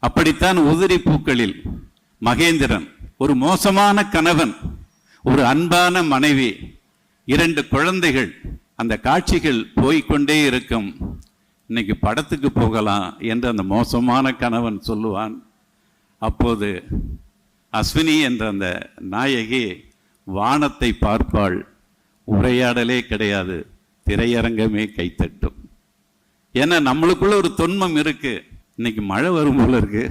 அப்படித்தான் உதிரி பூக்களில் மகேந்திரன் ஒரு மோசமான கணவன் ஒரு அன்பான மனைவி இரண்டு குழந்தைகள் அந்த காட்சிகள் போய்க்கொண்டே இருக்கும். இன்னைக்கு படத்துக்கு போகலாம் என்று அந்த மோசமான கணவன் சொல்லுவான். அப்போது அஸ்வினி என்ற அந்த நாயகி வானத்தை பார்ப்பாள். உரையாடலே கிடையாது. திரையரங்கமே கைத்தட்டும். ஏன்னா நம்மளுக்குள்ள ஒரு தொன்மம் இருக்குது இன்னைக்கு மழை வரும் போல இருக்கு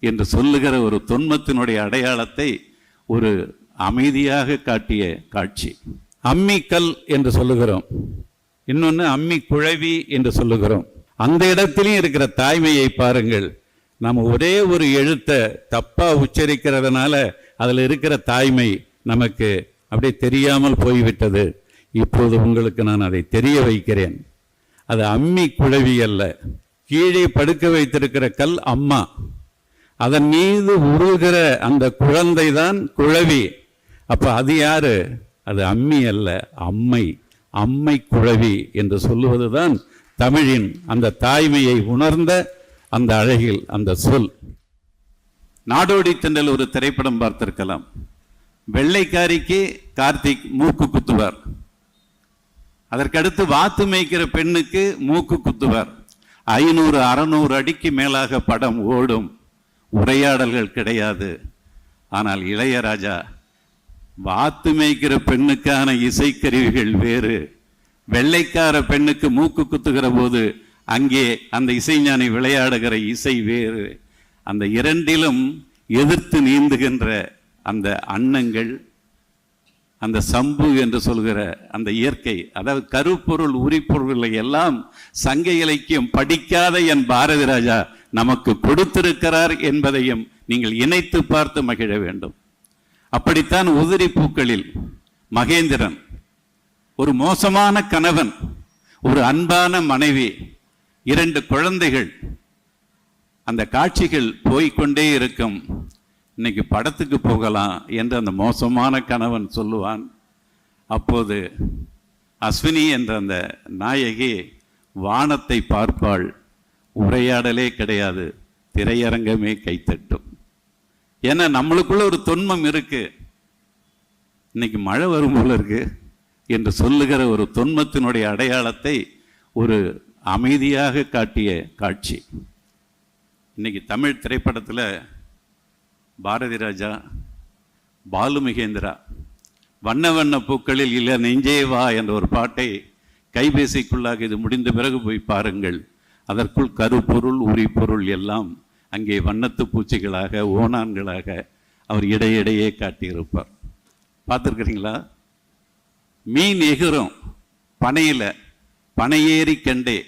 என்று சொல்லுகிற ஒரு தொன்மத்தினுடைய அடையாளத்தை ஒரு அமைதியாக காட்டிய காட்சி. அம்மி கல் என்று சொல்லுகிறோம். இன்னொன்று அம்மி குழவி என்று சொல்லுகிறோம். அந்த இடத்திலையும் இருக்கிற தாய்மையை பாருங்கள். நம்ம ஒரே ஒரு எழுத்தை தப்பா உச்சரிக்கிறதுனால அதில் இருக்கிற தாய்மை நமக்கு அப்படியே தெரியாமல் போய்விட்டது. இப்போது உங்களுக்கு நான் அதை தெரிய வைக்கிறேன். அது அம்மி குழவி அல்ல. கீழே படுக்க வைத்திருக்கிற கல் அம்மா. அதன் மீது உருகிற அந்த குழந்தை தான் குழவி. அப்ப அது யாரு? அது அம்மி அல்ல அம்மை. அம்மை குழவி என்று சொல்லுவதுதான் தமிழின் அந்த தாய்மையை உணர்ந்த அந்த அழகில் அந்த சொல். நாடோடி தென்றல் ஒரு திரைப்படம் பார்த்திருக்கலாம். வெள்ளைக்காரிக்கு கார்த்திக் மூக்கு குத்துவார். அதற்கடுத்து வாத்து மேய்க்கிற பெண்ணுக்கு மூக்கு குத்துவார். ஐநூறு அறநூறு அடிக்கு மேலாக படம் ஓடும். உரையாடல்கள் கிடையாது. ஆனால் இளையராஜா வாத்து மேய்க்கிற பெண்ணுக்கான இசைக்கருவிகள் வேறு. வெள்ளைக்கார பெண்ணுக்கு மூக்கு குத்துகிற போது அங்கே அந்த இசைஞானி விளையாடுகிற இசை வேறு. அந்த இரண்டிலும் எதிர்த்து நீந்துகின்ற அந்த அன்னங்கள் அந்த சம்பு என்று சொல்கிற அந்த இயற்கை அதாவது கருப்பொருள் உரிப்பொருள்களை எல்லாம் சங்க இலக்கியம் படிக்காத என் பாரதி ராஜா நமக்கு கொடுத்திருக்கிறார் என்பதையும் நீங்கள் இணைத்து பார்த்து மகிழ வேண்டும். அப்படித்தான் உதிரி பூக்களில் மகேந்திரன் ஒரு மோசமான கணவன் ஒரு அன்பான மனைவி இரண்டு குழந்தைகள் அந்த காட்சிகள் போய்க்கொண்டே இருக்கும். இன்னைக்கு படத்துக்கு போகலாம் என்று அந்த மோசமான கணவன் சொல்லுவான். அப்போது அஸ்வினி என்ற அந்த நாயகி வானத்தை பார்ப்பாள். உரையாடலே கிடையாது. திரையரங்கமே கைத்தட்டும். ஏன்னா நம்மளுக்குள்ள ஒரு தொன்மம் இருக்கு. இன்னைக்கு மழை வரும் போல இருக்கு என்று சொல்லுகிற ஒரு தொன்மத்தினுடைய அடையாளத்தை ஒரு அமைதியாக காட்டிய காட்சி. இன்னைக்கு தமிழ் திரைப்படத்தில் பாரதி ராஜா பாலு மகேந்திரா வண்ண வண்ண பூக்களில் இல்ல நெஞ்சே வா என்ற ஒரு பாட்டை கைபேசிக்குள்ளாக இது முடிந்த பிறகு போய் பாருங்கள். அதற்குள் கருப்பொருள் உரிப்பொருள் எல்லாம் அங்கே வண்ணத்து பூச்சிகளாக ஓணான்களாக அவர் இடையிடையே காட்டியிருப்பார். பார்த்துருக்குறீங்களா? மீன் எகிரும் பனையில் பனையேறி கண்டே.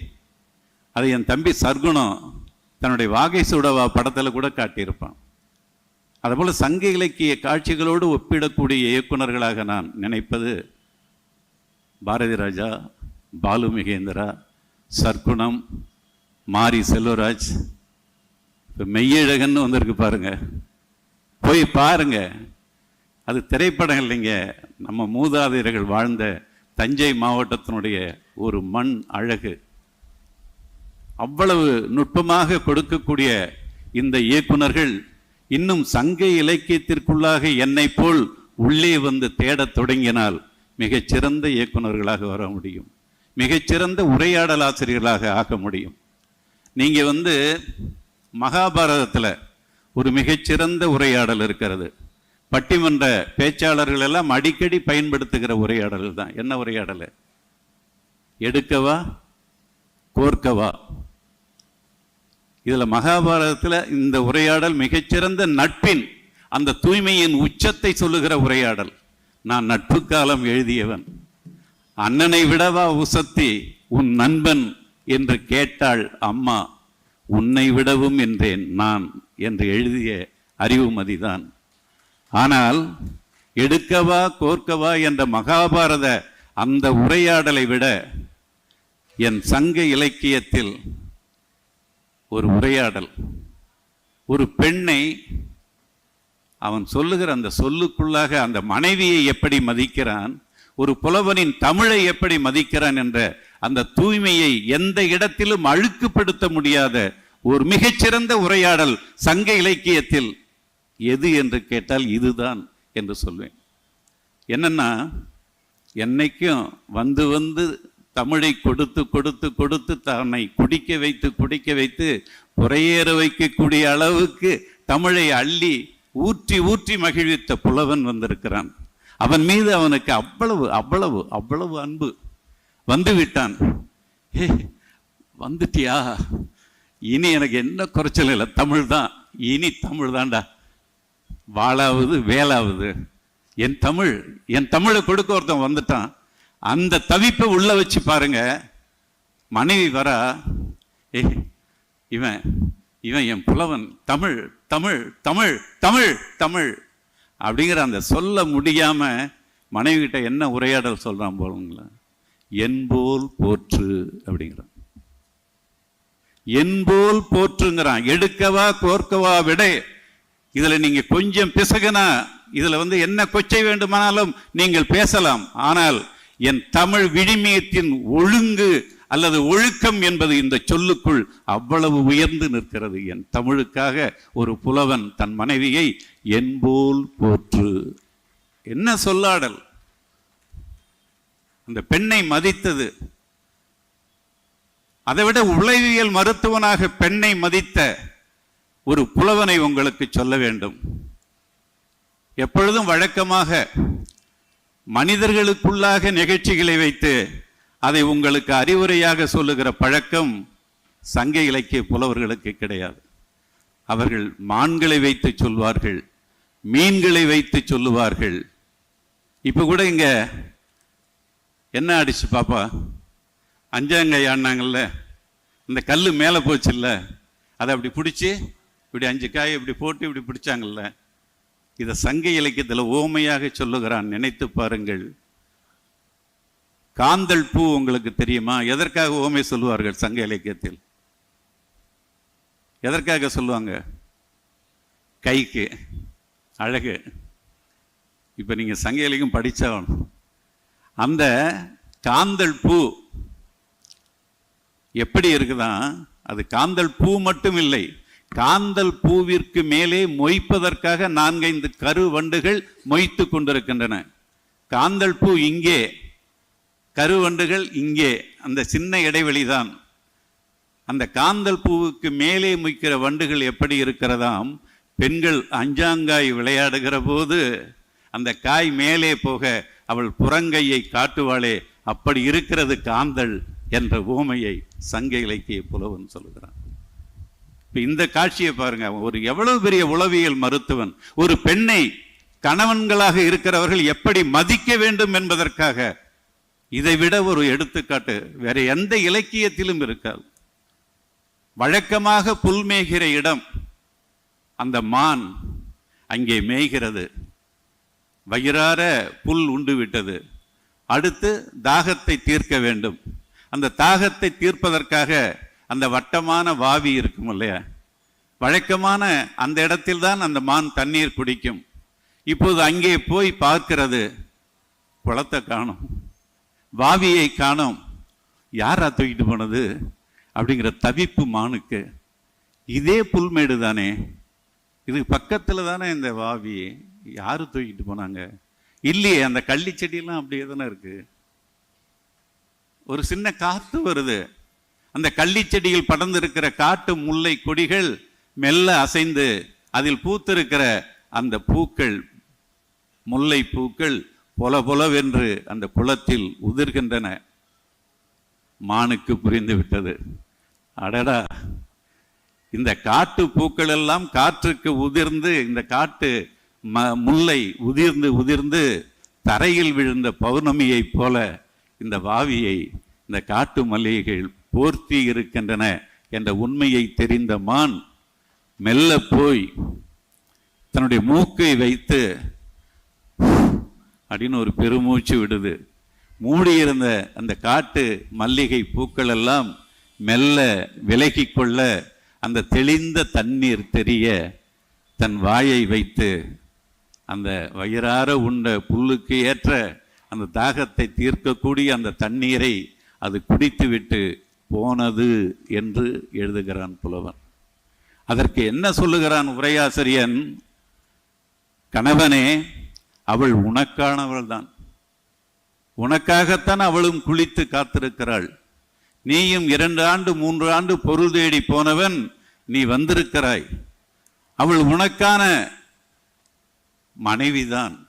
அதை என் தம்பி சர்க்குணம் தன்னுடைய வாகை சுடவா படத்தில் கூட காட்டியிருப்பான். அதுபோல் சங்க இலக்கிய காட்சிகளோடு ஒப்பிடக்கூடிய இயக்குனர்களாக நான் நினைப்பது பாரதி ராஜா பாலு மிகேந்திரா சர்க்குணம் மாரி செல்வராஜ் இப்போ மெய்யழகன் வந்திருக்கு பாருங்க. போய் பாருங்க. அது திரைப்படம் இல்லைங்க. நம்ம மூதாதையர்கள் வாழ்ந்த தஞ்சை மாவட்டத்தினுடைய ஒரு மண் அழகு. அவ்வளவு நுட்பமாக கொடுக்கக்கூடிய இந்த இயக்குனர்கள் இன்னும் சங்க இலக்கியத்திற்குள்ளாக என்னை போல் உள்ளே வந்து தேடத் தொடங்கினால் மிகச்சிறந்த இயக்குனர்களாக வர முடியும். மிகச்சிறந்த உரையாடல் ஆசிரியர்களாக ஆக முடியும். நீங்கள் வந்து மகாபாரதத்தில் ஒரு மிகச்சிறந்த உரையாடல் இருக்கிறது. பட்டிமன்ற பேச்சாளர்கள் எல்லாம் அடிக்கடி பயன்படுத்துகிற உரையாடல் தான் என்ன உரையாடல்? எடுக்கவா? கோர்க்கவா? இதில் மகாபாரதத்தில் இந்த உரையாடல் மிகச்சிறந்த நட்பின் அந்த தூய்மையின் உச்சத்தை சொல்லுகிற உரையாடல். நான் நட்பு காலம் எழுதியவன். அண்ணனை விடவா உசத்தி உன் நண்பன் என்று கேட்டாள் அம்மா. உன்னை விடவும் என்றேன் நான் என்று எழுதிய அறிவுமதிதான் ஆனால் எடுக்கவா கோர்க்கவா என்ற மகாபாரத அந்த உரையாடலை விட என் சங்க இலக்கியத்தில் ஒரு உரையாடல். ஒரு பெண்ணை அவன் சொல்லுகிற அந்த சொல்லுக்குள்ளாக அந்த மனைவியை எப்படி மதிக்கிறான் ஒரு புலவனின் தமிழை எப்படி மதிக்கிறான் என்ற அந்த தூய்மையை எந்த இடத்திலும் அழுக்குப்படுத்த முடியாத ஒரு மிகச்சிறந்த உரையாடல் சங்க இலக்கியத்தில் எது என்று கேட்டால் இதுதான் என்று சொல்வேன். என்னன்னா என்னைக்கும் வந்து வந்து தமிழை கொடுத்து கொடுத்து கொடுத்து தன்னை குடிக்க வைத்து குடிக்க வைத்து புறையேற வைக்கக்கூடிய அளவுக்கு தமிழை அள்ளி ஊற்றி ஊற்றி மகிழ்வித்த புலவன் வந்திருக்கிறான். அவன் மீது அவனுக்கு அவ்வளவு அவ்வளவு அவ்வளவு அன்பு வந்து விட்டான் ஏ வந்துட்டியா? இனி எனக்கு என்ன குறைச்சல் இல்லை. தமிழ் தான். இனி தமிழ் தான்டா. வாழாவது வேலாவது என் தமிழ் என் தமிழை கொடுக்க ஒருத்தன் வந்துட்டான். அந்த தவிப்பை உள்ள வச்சு பாருங்க. மனைவி வரா ஏ இவன் இவன் என் புலவன். தமிழ் தமிழ் தமிழ் தமிழ் தமிழ். அப்படிங்கிற அந்த சொல்ல முடியாம மனைவி கிட்ட என்ன உரையாடல் சொல்றான் போலுங்களா என்போல் போற்று அப்படிங்கிறான். என்போல் போற்றுங்கிறான். எடுக்கவா கோர்க்கவா விட. இதுல நீங்க கொஞ்சம் பிசகுனா இதுல வந்து என்ன கொச்சை வேண்டுமானாலும் நீங்கள் பேசலாம். ஆனால் என் தமிழ் விழிமியத்தின் ஒழுங்கு அல்லது ஒழுக்கம் என்பது இந்த சொல்லுக்குள் அவ்வளவு உயர்ந்து நிற்கிறது. என் தமிழுக்காக ஒரு புலவன் தன் மனைவியை என்போல் போற்று. என்ன சொல்லாடல்? அந்த பெண்ணை மதித்தது. அதைவிட உளவியல் மருத்துவனாக பெண்ணை மதித்த ஒரு புலவனை உங்களுக்கு சொல்ல வேண்டும். எப்பொழுதும் வழக்கமாக மனிதர்களுக்குள்ளாக நிகழ்ச்சிகளை வைத்து அதை உங்களுக்கு அறிவுரையாக சொல்லுகிற பழக்கம் சங்க இலக்கிய புலவர்களுக்கு கிடையாது. அவர்கள் மான்களை வைத்து சொல்வார்கள் மீன்களை வைத்து சொல்லுவார்கள். இப்போ கூட இங்க என்ன ஆடிச்சு பாப்பா? அஞ்சாங்கை ஆடினாங்கல்ல இந்த கல் மேலே போச்சுல்ல அதை அப்படி பிடிச்சி இப்படி அஞ்சு காயை இப்படி போட்டு இப்படி பிடிச்சாங்கல்ல இதை சங்க இலக்கியத்தில் ஓமையாக சொல்லுகிறான். நினைத்து பாருங்கள். காந்தல் பூ உங்களுக்கு தெரியுமா? எதற்காக ஓமை சொல்லுவார்கள் சங்க இலக்கியத்தில்? எதற்காக சொல்லுவாங்க? கைக்கு அழகு. இப்போ நீங்கள் சங்க இலக்கியம் படித்தாகணும் அந்த காந்தல் பூ எப்படி இருக்குதான் அது காந்தல் பூ மட்டும் இல்லை. காந்தல் பூவிற்கு மேலே மொய்ப்பதற்காக நான்கைந்து கரு வண்டுகள் மொய்த்து கொண்டிருக்கின்றன. காந்தல் பூ இங்கே கருவண்டுகள் இங்கே அந்த சின்ன இடைவெளி தான் அந்த காந்தல் பூவுக்கு மேலே முய்க்கிற வண்டுகள் எப்படி இருக்கிறதாம்? பெண்கள் அஞ்சாங்காய் விளையாடுகிற போது அந்த காய் மேலே போக அவள் புறங்கையை காட்டுவாளே அப்படி இருக்கிறது காந்தல் என்ற ஊமையை சங்க இலக்கிய புலவன் சொல்கிறான். இப்போ இந்த காட்சியை பாருங்க. ஒரு எவ்வளவு பெரிய உளவியல் மருத்துவன் ஒரு பெண்ணை கணவன்களாக இருக்கிறவர்கள் எப்படி மதிக்க வேண்டும் என்பதற்காக இதை விட ஒரு எடுத்துக்காட்டு வேற எந்த இலக்கியத்திலும் இருக்காது. வழக்கமாக புல் மேய்கிற இடம் அந்த மான் அங்கே மேய்கிறது. வயிறார புல் உண்டு விட்டது. அடுத்து தாகத்தை தீர்க்க வேண்டும். அந்த தாகத்தை தீர்ப்பதற்காக அந்த வட்டமான வாவி இருக்கும் இல்லையா? வழக்கமான அந்த இடத்தில் தான் அந்த மான் தண்ணீர் குடிக்கும். இப்போது அங்கே போய் பார்க்கிறது குளத்தை காணும் வாவியை காணும். யாரா தூக்கிட்டு போனது? அப்படிங்கிற தவிப்பு மானுக்கு இதே புல்மேடு தானே. இது பக்கத்தில் தானே இந்த வாவி. யாரு தூக்கிட்டு போனாங்க? இல்லையே அந்த கள்ளி செடியெல்லாம் அப்படியே தானே இருக்கு. ஒரு சின்ன காற்று வருது. அந்த கள்ளி செடியில் படர்ந்து இருக்கிற காட்டு முல்லை கொடிகள் மெல்ல அசைந்து அதில் பூத்திருக்கிற அந்த பூக்கள் முல்லை பூக்கள் பொல பொலவென்று அந்த குளத்தில் உதிர்கின்றன. மானுக்கு புரிந்து விட்டது. அடடா! இந்த காட்டு பூக்கள் எல்லாம் காற்றுக்கு உதிர்ந்து இந்த காட்டு ம முல்லை உதிர்ந்து உதிர்ந்து தரையில் விழுந்த பௌர்ணமியைப் போல இந்த வாவியை இந்த காட்டு மல்லிகைகள் போர்த்தி இருக்கின்றன என்ற உண்மையை தெரிந்த மான் மெல்ல போய் தன்னுடைய மூக்கை வைத்து அப்படின்னு ஒரு பெருமூச்சு விடுது. மூடியிருந்த அந்த காட்டு மல்லிகை பூக்கள் எல்லாம் மெல்ல விலகி கொள்ள அந்த தெளிந்த தண்ணீர் தெரிய தன் வாயை வைத்து அந்த வயிறார உண்ட புல்லுக்கு ஏற்ற அந்த தாகத்தை தீர்க்கக்கூடிய அந்த தண்ணீரை அது குடித்துவிட்டு போனது என்று எழுதுகிறான் புலவன். அதற்கு என்ன சொல்லுகிறான் உரையாசிரியன்? கணவனே அவள் உனக்கானவள் தான். உனக்காகத்தான் அவளும் குளித்து காத்திருக்கிறாள். நீயும் இரண்டு ஆண்டு மூன்று ஆண்டு பொருள் தேடி போனவன் நீ வந்திருக்கிறாய். அவள் உனக்கான மனைவிதான்.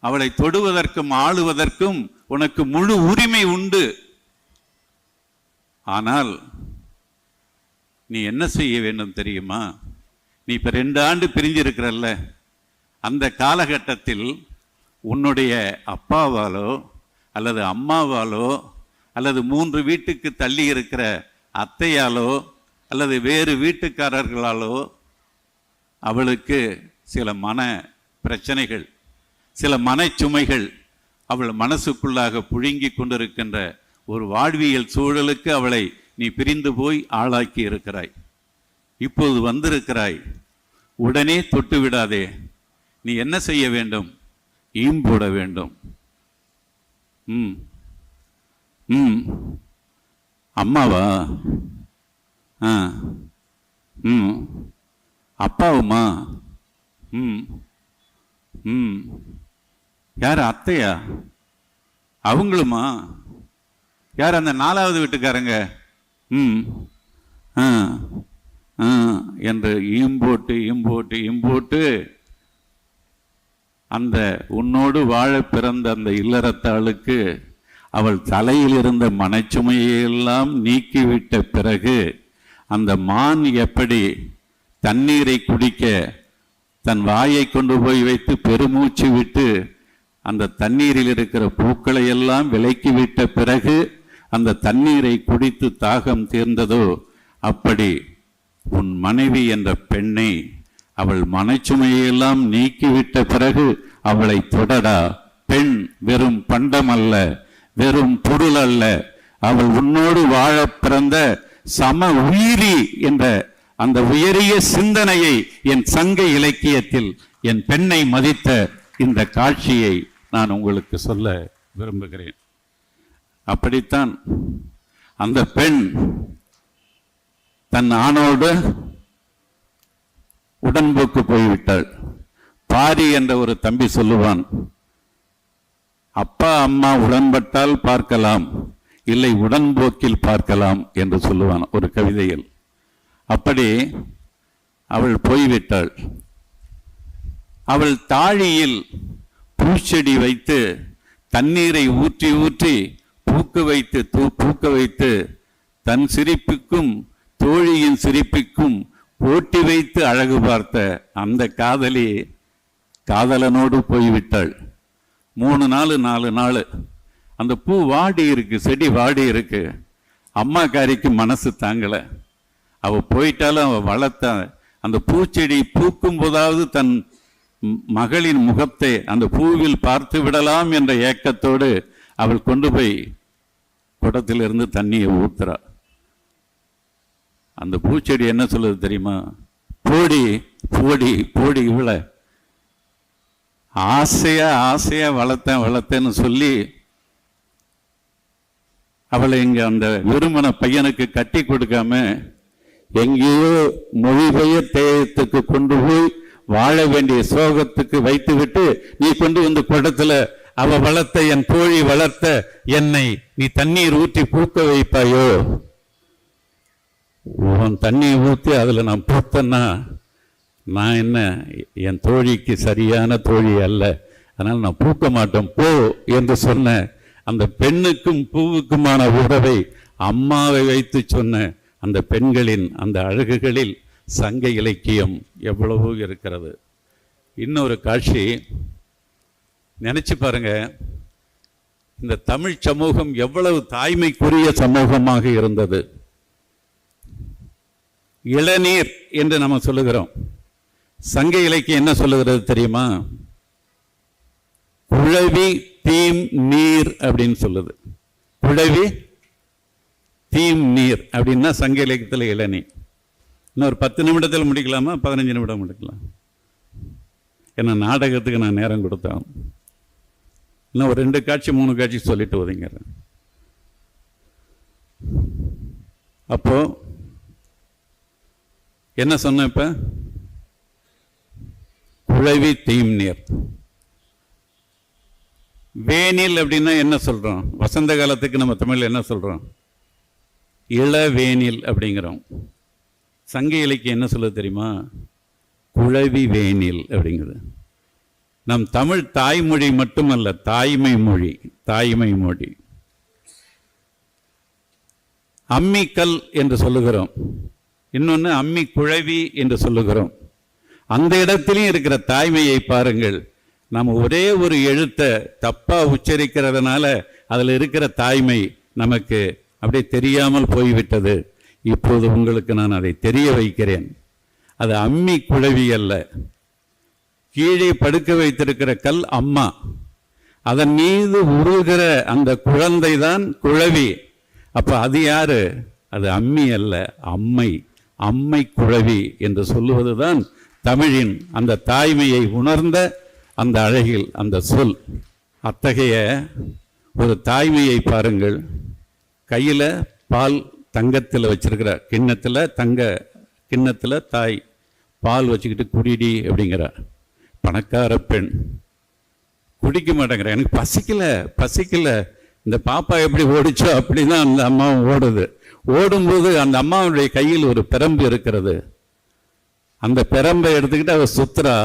அவளை தொடுவதற்கும் ஆளுவதற்கும் உனக்கு முழு உரிமை உண்டு. ஆனால் நீ என்ன செய்ய வேண்டும் தெரியுமா? நீ இப்போ ரெண்டு ஆண்டு பிரிஞ்சிருக்கிறல்ல. அந்த காலகட்டத்தில் உன்னுடைய அப்பாவாலோ அல்லது அம்மாவாலோ அல்லது மூன்று வீட்டுக்கு தள்ளி இருக்கிற அத்தையாலோ அல்லது வேறு வீட்டுக்காரர்களாலோ அவளுக்கு சில மன பிரச்சனைகள் சில மனச்சுமைகள் அவள் மனசுக்குள்ளாக புழுங்கி கொண்டிருக்கின்ற ஒரு வாழ்வியல் சூழலுக்கு அவளை நீ பிரிந்து போய் ஆளாக்கி இருக்கிறாய். இப்போது வந்திருக்கிறாய். உடனே தொட்டு விடாதே. நீ என்ன செய்ய வேண்டும்? ஈம் போட வேண்டும். ம். ம். அம்மாவா? ஆ. ம். அப்பாவுமா? ம். ம். யார் அத்தையா? அவங்களுமா? யார் அந்த நாலாவது வீட்டுக்காரங்க? ம். ஆ. ஆ. என்று இம்போட்டு இம்போட்டு இம்போட்டு அந்த உன்னோடு வாழ பிறந்த அந்த இல்லறத்தாளுக்கு அவள் தலையில் இருந்த மனச்சுமையெல்லாம் நீக்கிவிட்ட பிறகு அந்த மான் எப்படி தண்ணீரை குடிக்க தன் வாயை கொண்டு போய் வைத்து பெருமூச்சு விட்டு அந்த தண்ணீரில் இருக்கிற பூக்களை எல்லாம் விலக்கிவிட்ட பிறகு அந்த தண்ணீரை குடித்து தாகம் தீர்ந்ததோ அப்படி உன் மனைவி என்ற பெண்ணை அவள் மனச்சுமையெல்லாம் நீக்கிவிட்ட பிறகு அவளை தொடடா. பெண் வெறும் பண்டம் அல்ல வெறும் பொருள் அல்ல. அவள் உன்னோடு வாழ பிறந்த சம உயிரி என்ற அந்த உயரிய சிந்தனையை என் சங்க இலக்கியத்தில் என் பெண்ணை மதித்த இந்த காட்சியை நான் உங்களுக்கு சொல்ல விரும்புகிறேன். அப்படித்தான் அந்த பெண் தன் ஆணோடு உடன்போக்கு போய்விட்டாள். பாரி என்ற ஒரு தம்பி சொல்லுவான் அப்பா அம்மா உடன்பட்டால் பார்க்கலாம் இல்லை உடன்போக்கில் பார்க்கலாம் என்று சொல்லுவான் ஒரு கவிதையில். அப்படி அவள் போய்விட்டாள். அவள் தாழியில் பூச்செடி வைத்து தண்ணீரை ஊற்றி ஊற்றி பூக்க வைத்து தூ பூக்க வைத்து தன் சிரிப்புக்கும் தோழியின் சிரிப்புக்கும் போட்டி வைத்து அழகு பார்த்த அந்த காதலி காதலனோடு போய்விட்டாள். மூணு நாள் நாலு நாள் அந்த பூ வாடி இருக்கு செடி வாடி இருக்கு. அம்மாக்காரிக்கு மனசு தாங்கலை. அவள் போயிட்டாலும் அவள் வளர்த்த அந்த பூச்செடி பூக்கும் போதாவது தன் மகளின் முகத்தை அந்த பூவில் பார்த்து விடலாம் என்ற ஏக்கத்தோடு அவள் கொண்டு போய் குடத்திலிருந்து தண்ணியை ஊத்துறா. அந்த பூச்செடி என்ன சொல்லுது தெரியுமா? போடி போடி போடி இவ்வளோ ஆசையா ஆசையாக வளர்த்தேன் வளர்த்தேன்னு சொல்லி அவளை இங்கே அந்த விரும்பின பையனுக்கு கட்டி கொடுக்காம எங்கேயோ மொழிபெயர் தேயத்துக்கு கொண்டு போய் வாழ வேண்டிய சோகத்துக்கு வைத்துவிட்டு நீ கொண்டு வந்து குடத்துல அவ வளர்த்த என் தோழி வளர்த்த என்னை நீ தண்ணீர் ஊற்றி பூக்க வைப்பாயோ? உன் தண்ணியை ஊற்றி அதில் நான் பூத்தேன்னா நான் என்ன என் தோழிக்கு சரியான தோழி அல்ல. அதனால் நான் பூக்க மாட்டேன் போ என்று சொன்ன அந்த பெண்ணுக்கும் பூவுக்குமான உறவை அம்மாவை வைத்து சொன்ன அந்த பெண்களின் அந்த அழகுகளில் சங்க இலக்கியம் எவ்வளவோ இருக்கிறது. இன்னொரு காட்சி நினைச்சு பாருங்க. இந்த தமிழ் சமூகம் எவ்வளவு தாய்மைக்குரிய சமூகமாக இருந்தது. இளநீர் என்று நம்ம சொல்லுகிறோம். சங்க இலக்கியம் என்ன சொல்லுகிறது தெரியுமா? குழவி தீம் நீர் அப்படின்னு சொல்லுது. குழவி தீம் நீர் அப்படின்னா சங்க இலக்கியத்தில் இளநீர். இன்னும் ஒரு பத்து நிமிடத்தில் முடிக்கலாமா? பதினஞ்சு நிமிடம் முடிக்கலாம். ஏன்னா நாடகத்துக்கு நான் நேரம் கொடுத்தேன். இன்னும் ஒரு ரெண்டு காட்சி மூணு காட்சி சொல்லிட்டு ஒதுங்கிறேன் அப்போ என்ன சொன்ன இப்ப? குழவி தீம் நீர். வேனில் அப்படின்னா என்ன சொல்றோம்? வசந்த காலத்துக்கு நம்ம தமிழ் என்ன சொல்றோம்? இளவேனில் அப்படிங்கிறோம். சங்க இலக்கியம் என்ன சொல்ல தெரியுமா? குழவி வேனில் அப்படிங்கிறது நம் தமிழ் தாய்மொழி மட்டுமல்ல தாய்மை மொழி தாய்மை மொழி. அம்மிக்கல் என்று சொல்லுகிறோம். இன்னொன்று அம்மி குழவி என்று சொல்லுகிறோம். அந்த இடத்திலையும் இருக்கிற தாய்மையை பாருங்கள். நம்ம ஒரே ஒரு எழுத்தை தப்பா உச்சரிக்கிறதுனால அதில் இருக்கிற தாய்மை நமக்கு அப்படியே தெரியாமல் போய்விட்டது. இப்போது உங்களுக்கு நான் அதை தெரிய வைக்கிறேன். அது அம்மி குழவி அல்ல. கீழே படுக்க வைத்திருக்கிற கல் அம்மா. அதன் மீது உருகிற அந்த குழந்தை தான் குழவி. அப்ப அது யாரு? அது அம்மி அல்ல அம்மை. அம்மை குழவி என்று சொல்லுவதுதான் தமிழின் அந்த தாய்மையை உணர்ந்த அந்த அழகில் அந்த சொல். அத்தகைய ஒரு தாய்மையை பாருங்கள். கையில் பால் தங்கத்தில் வச்சிருக்கிற கிண்ணத்தில் தங்க கிண்ணத்தில் தாய். பால் வச்சுக்கிட்டு குடிடி அப்படிங்கிறார். பணக்கார பெண். குடிக்க மாட்டேங்கிறேன் எனக்கு பசிக்கல பசிக்கல. இந்த பாப்பா எப்படி ஓடிச்சோ அப்படிதான் அந்த அம்மாவும் ஓடுது. ஓடும்போது அந்த அம்மாவுடைய கையில் ஒரு பெரம்பு இருக்கிறது. அந்த பெரம்பை எடுத்துக்கிட்டு அவர் சுத்துறா.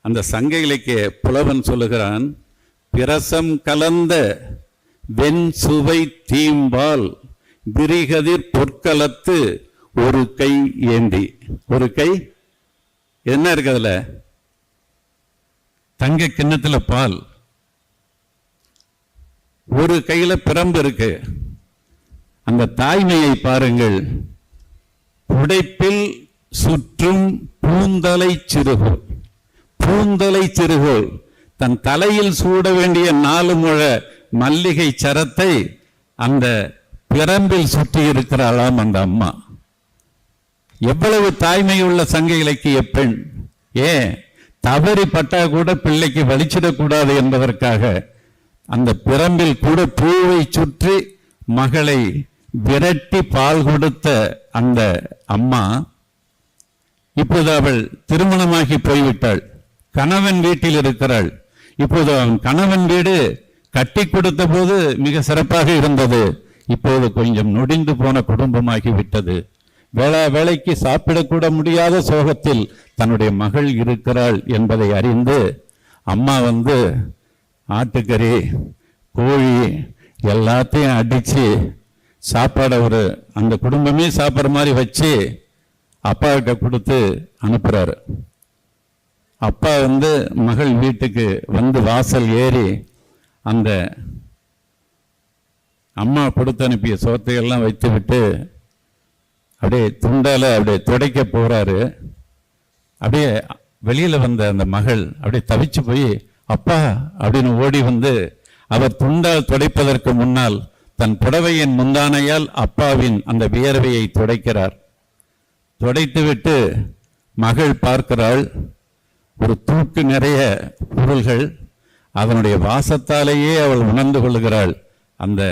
அந்த சங்க இலக்கிய புலவன் சொல்லுகிறான் பிரசம் கலந்த வெண் சுவை தீம்பால் விரிகதிர் பொற்களத்து ஒரு கை ஏந்தி. ஒரு கை? என்ன இருக்கு அதில்? தங்க கிண்ணத்துல பால். ஒரு கையில பிரம்பு இருக்கு. அந்த தாய்மையை பாருங்கள். உடைப்பில் சுற்றும் பூந்தலை சிறுகோல் பூந்தலை சிறுகோல் தன் தலையில் சூட வேண்டிய நாலு முழ மல்லிகை சரத்தை அந்த பிரம்பில் சுற்றி இருக்கிறாளாம் அந்த அம்மா. எவ்வளவு தாய்மையுள்ள சங்க இலக்கிய பெண்? ஏன்? தவறி பட்டா கூட பிள்ளைக்கு வலிச்சிடக்கூடாது என்பதற்காக அந்த பிரம்பில் கூட பூவை சுற்றி மகளை விரட்டி பால் கொடுத்த அந்த அம்மா இப்போது அவள் திருமணமாகி போய்விட்டாள். கணவன் வீட்டில் இருக்கிறாள். இப்போது அவன் கணவன் வீடு கட்டி கொடுத்த போது மிக சிறப்பாக இருந்தது. இப்போது கொஞ்சம் நொடிந்து போன குடும்பமாகி விட்டது. வேளா வேலைக்கு சாப்பிடக்கூட முடியாத சோகத்தில் தன்னுடைய மகள் இருக்கிறாள் என்பதை அறிந்து அம்மா வந்து ஆட்டுக்கறி கோழி எல்லாத்தையும் அடிச்சு சாப்பாடை ஒரு அந்த குடும்பமே சாப்பிட்ற மாதிரி வச்சு அப்பாவுக்கு கொடுத்து அனுப்புகிறாரு அப்பா வந்து மகள் வீட்டுக்கு வந்து வாசல் ஏறி அந்த அம்மா கொடுத்து அனுப்பிய சோத்தையெல்லாம் வைத்து விட்டு அப்படியே துண்டால அப்படியே துடைக்க போறாரு. அப்படியே வெளியில வந்த அந்த மகள் அப்படியே தவிச்சு போய் அப்பா அப்படின்னு ஓடி வந்து அவர் துண்டால் துடைப்பதற்கு முன்னால் தன் புடவையின் முந்தானையால் அப்பாவின் அந்த வியர்வையை துடைக்கிறார். துடைத்துவிட்டு மகள் பார்க்கிறாள். ஒரு தூக்கு நிறைய பொருள்கள். அதனுடைய வாசத்தாலேயே அவள் உணர்ந்து கொள்கிறாள். அந்த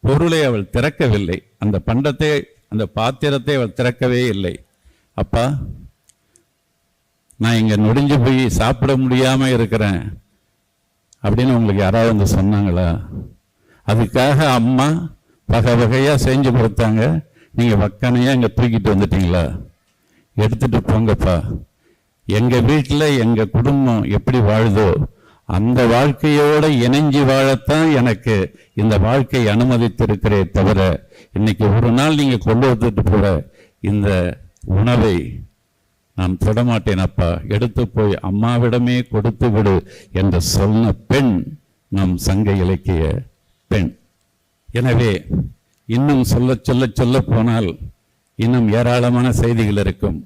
பொருளை அவள் திறக்கவில்லை. அந்த பண்டத்தை அந்த பாத்திரத்தை அவள் திறக்கவே இல்லை. அப்பா நான் இங்கே நொடிஞ்சு போய் சாப்பிட முடியாமல் இருக்கிறேன். அப்படின்னு உங்களுக்கு யாராவது வந்து சொன்னாங்களா? அதுக்காக அம்மா வகை வகையாக செஞ்சு கொடுத்தாங்க. நீங்கள் வக்கனையாக இங்கே தூக்கிட்டு வந்துட்டீங்களா? எடுத்துட்டு போங்கப்பா. எங்கள் வீட்டில் எங்கள் குடும்பம் எப்படி வாழுதோ அந்த வாழ்க்கையோட இணைஞ்சி வாழத்தான் எனக்கு இந்த வாழ்க்கை அனுமதித்திருக்கிறே தவிர இன்னைக்கு ஒரு நாள் நீங்கள் கொண்டு வந்துட்டு போற இந்த உணவை நான் தொடமாட்டேன் அப்பா. எடுத்து போய் அம்மாவிடமே கொடுத்து விடு என்று சொன்ன பெண் நம் சங்க இலக்கிய பெண். எனவே இன்னும் சொல்ல சொல்ல சொல்ல போனால் இன்னும் ஏராளமான செய்திகள் இருக்கும்.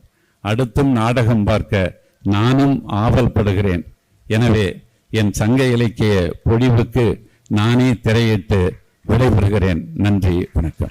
அடுத்தும் நாடகம் பார்க்க நானும் ஆவல் படுகிறேன். எனவே என் சங்க இலக்கிய பொழிவுக்கு நானே திரையிட்டு விடைபெறுகிறேன். நன்றி வணக்கம்.